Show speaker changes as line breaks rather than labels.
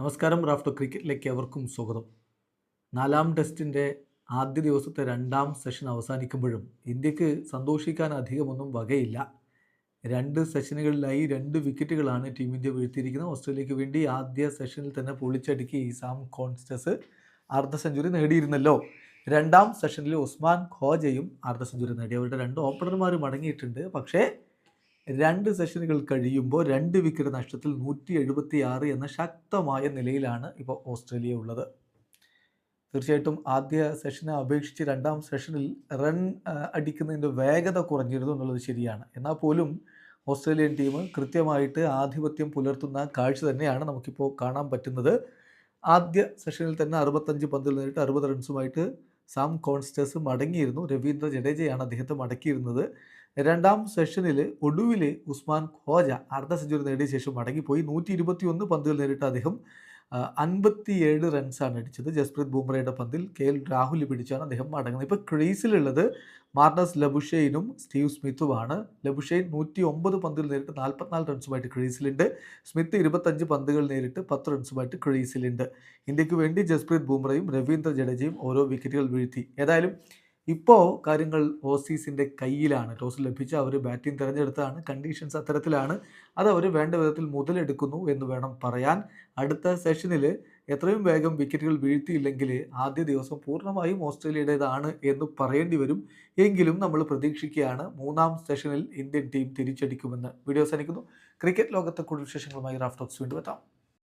നമസ്കാരം റാഫ്റ്റോ ക്രിക്കറ്റിലേക്ക് എവർക്കും സ്വാഗതം. നാലാം ടെസ്റ്റിന്റെ ആദ്യ ദിവസത്തെ രണ്ടാം സെഷൻ അവസാനിക്കുമ്പോഴും ഇന്ത്യയ്ക്ക് സന്തോഷിക്കാൻ അധികമൊന്നും വകയില്ല. രണ്ട് സെഷനുകളിലായി രണ്ട് വിക്കറ്റുകളാണ് ടീം ഇന്ത്യ വീഴ്ത്തിയിരിക്കുന്നത്. ഓസ്ട്രേലിയക്ക് വേണ്ടി ആദ്യ സെഷനിൽ തന്നെ പൊളിച്ചടുക്കി സാം കോൺസ്റ്റസ് അർദ്ധ സെഞ്ചുറി നേടിയിരുന്നല്ലോ. രണ്ടാം സെഷനിൽ ഉസ്മാൻ ഖോജയും അർദ്ധ സെഞ്ചുറി നേടി. അവരുടെ രണ്ട് ഓപ്പണർമാർ മടങ്ങിയിട്ടുണ്ട് പക്ഷേ രണ്ട് സെഷനുകൾ കഴിയുമ്പോൾ രണ്ട് വിക്കറ്റ് നഷ്ടത്തിൽ നൂറ്റി എഴുപത്തി ആറ് എന്ന ശക്തമായ നിലയിലാണ് ഇപ്പോൾ ഓസ്ട്രേലിയ ഉള്ളത്. തീർച്ചയായിട്ടും ആദ്യ സെഷനെ അപേക്ഷിച്ച് രണ്ടാം സെഷനിൽ റൺ അടിക്കുന്നതിന്റെ വേഗത കുറഞ്ഞിരുന്നു എന്നുള്ളത് ശരിയാണ്. എന്നാൽ പോലും ഓസ്ട്രേലിയൻ ടീം കൃത്യമായിട്ട് ആധിപത്യം പുലർത്തുന്ന കാഴ്ച തന്നെയാണ് നമുക്കിപ്പോൾ കാണാൻ പറ്റുന്നത്. ആദ്യ സെഷനിൽ തന്നെ അറുപത്തഞ്ച് പന്തിൽ നേരിട്ട് അറുപത് റൺസുമായിട്ട് സാം കോൺസ്റ്റേഴ്സ് മടങ്ങിയിരുന്നു. രവീന്ദ്ര ജഡേജയാണ് അദ്ദേഹത്തെ മടക്കിയിരുന്നത്. രണ്ടാം സെഷനിൽ ഒടുവിൽ ഉസ്മാൻ ഖോജ അർദ്ധ സെഞ്ചുറി നേടിയ ശേഷം മടങ്ങിപ്പോയി. നൂറ്റി ഇരുപത്തി ഒന്ന് പന്തുകൾ നേരിട്ട് അദ്ദേഹം അൻപത്തിയേഴ് റൺസാണ് അടിച്ചത്. ജസ്പ്രീത് ബുംറയുടെ പന്തിൽ കെ എൽ രാഹുൽ പിടിച്ചാണ് അദ്ദേഹം മടങ്ങുന്നത് ഇപ്പോൾ ക്രീസിലുള്ളത് മാർണസ് ലബുഷെയിനും സ്റ്റീവ് സ്മിത്തുമാണ്. ലബുഷെയിൻ നൂറ്റി ഒമ്പത് പന്തിൽ നേരിട്ട് നാൽപ്പത്തിനാല് റൺസുമായിട്ട് ക്രീസിലുണ്ട്. സ്മിത്ത് ഇരുപത്തഞ്ച് പന്തുകൾ നേരിട്ട് പത്ത് റൺസുമായിട്ട് ക്രീസിലുണ്ട്. ഇന്ത്യയ്ക്ക് വേണ്ടി ജസ്പ്രീത് ബുംറയും രവീന്ദ്ര ജഡേജയും ഓരോ വിക്കറ്റുകൾ വീഴ്ത്തി. ഏതായാലും ഇപ്പോൾ കാര്യങ്ങൾ ഓസീസിന്റെ കയ്യിലാണ്. ടോസ് ലഭിച്ച അവർ ബാറ്റിംഗ് തിരഞ്ഞെടുത്താണ്. കണ്ടീഷൻസ് അത്തരത്തിലാണ്. അത് അവർ വേണ്ട വിധത്തിൽ മുതലെടുക്കുന്നു എന്ന് വേണം പറയാൻ. അടുത്ത സെഷനിൽ എത്രയും വേഗം വിക്കറ്റുകൾ വീഴ്ത്തിയില്ലെങ്കിൽ ആദ്യ ദിവസം പൂർണമായും ഓസ്ട്രേലിയയുടേതാണ് എന്ന് പറയേണ്ടി വരും. എങ്കിലും നമ്മൾ പ്രതീക്ഷിക്കുകയാണ് മൂന്നാം സെഷനിൽ ഇന്ത്യൻ ടീം തിരിച്ചടിക്കുമെന്ന്. വീഡിയോ അവസാനിക്കുന്നു. ക്രിക്കറ്റ് ലോകത്തെ കൂടുതൽ വിശേഷങ്ങളുമായി റാഫ്റ്റോക്സ് വീണ്ടും എത്താം.